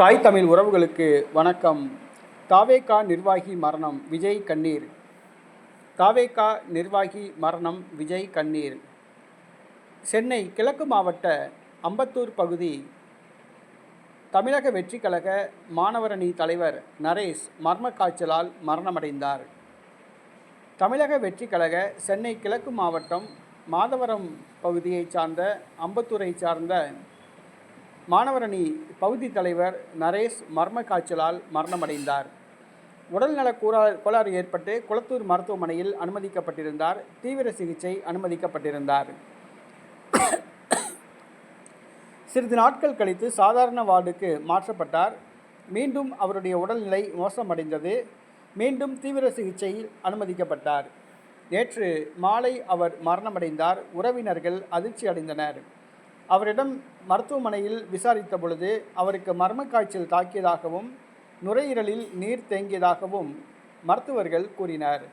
தாய் தமிழ் உறவுகளுக்கு வணக்கம். தாவேகா நிர்வாகி மரணம் விஜய் கண்ணீர். தாவேகா நிர்வாகி மரணம் விஜய் கண்ணீர். சென்னை கிழக்கு மாவட்ட அம்பத்தூர் பகுதி தமிழக வெற்றி கழக மாணவரணி தலைவர் நரேஷ் மர்ம காய்ச்சலால் மரணமடைந்தார். தமிழக வெற்றி கழக சென்னை கிழக்கு மாவட்டம் மாதவரம் பகுதியைச் சார்ந்த அம்பத்தூரை சார்ந்த மாணவரணி பகுதி தலைவர் நரேஷ் மர்ம காய்ச்சலால் மரணமடைந்தார். உடல்நலக் கூறா கோளாறு ஏற்பட்டு குளத்தூர் மருத்துவமனையில் அனுமதிக்கப்பட்டிருந்தார். தீவிர சிகிச்சை அனுமதிக்கப்பட்டிருந்தார். சிறிது நாட்கள் கழித்து சாதாரண வார்டுக்கு மாற்றப்பட்டார். மீண்டும் அவருடைய உடல்நிலை மோசமடைந்தது. மீண்டும் தீவிர சிகிச்சையில் அனுமதிக்கப்பட்டார். நேற்று மாலை அவர் மரணமடைந்தார். உறவினர்கள் அதிர்ச்சி அடைந்தனர் அவரிடம் மருத்துவமனையில் விசாரித்த பொழுது அவருக்கு மர்ம காய்ச்சல் தாக்கியதாகவும் நுரையீரலில் நீர் தேங்கியதாகவும் மருத்துவர்கள் கூறினர்.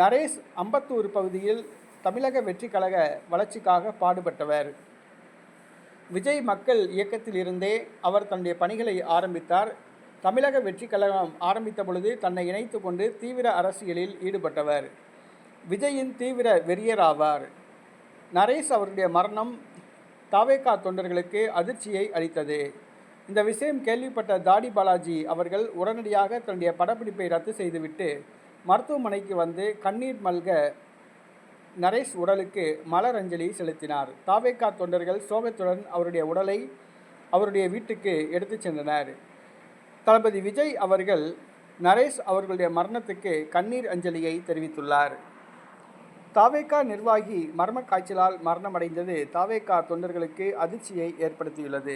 நரேஷ் அம்பத்தூர் பகுதியில் தமிழக வெற்றி கழக வளர்ச்சிக்காக பாடுபட்டவர். விஜய் மக்கள் இயக்கத்தில் இருந்தே அவர் தன்னுடைய பணிகளை ஆரம்பித்தார். தமிழக வெற்றி கழகம் ஆரம்பித்த பொழுது தன்னை இணைத்து கொண்டு தீவிர அரசியலில் ஈடுபட்டவர். விஜயின் தீவிர வெறியர் ஆவார் நரேஷ் அவருடைய மரணம் தாவேகா தொண்டர்களுக்கு அதிர்ச்சியை அளித்தது. இந்த விஷயம் கேள்விப்பட்ட தாடி பாலாஜி அவர்கள் உடனடியாக தன்னுடைய படப்பிடிப்பை ரத்து செய்துவிட்டு மருத்துவமனைக்கு வந்து கண்ணீர் மல்க நரேஷ் உடலுக்கு மலர் அஞ்சலி செலுத்தினார். தாவேகா தொண்டர்கள் சோகத்துடன் அவருடைய உடலை அவருடைய வீட்டுக்கு எடுத்துச் சென்றனர். தளபதி விஜய் அவர்கள் நரேஷ் அவர்களுடைய மரணத்துக்கு கண்ணீர் அஞ்சலியை தெரிவித்துள்ளார். தாவேகா நிர்வாகி மர்ம காய்ச்சலால் மரணமடைந்தது. தாவேகா தொண்டர்களுக்கு அதிர்ச்சியை ஏற்படுத்தியுள்ளது.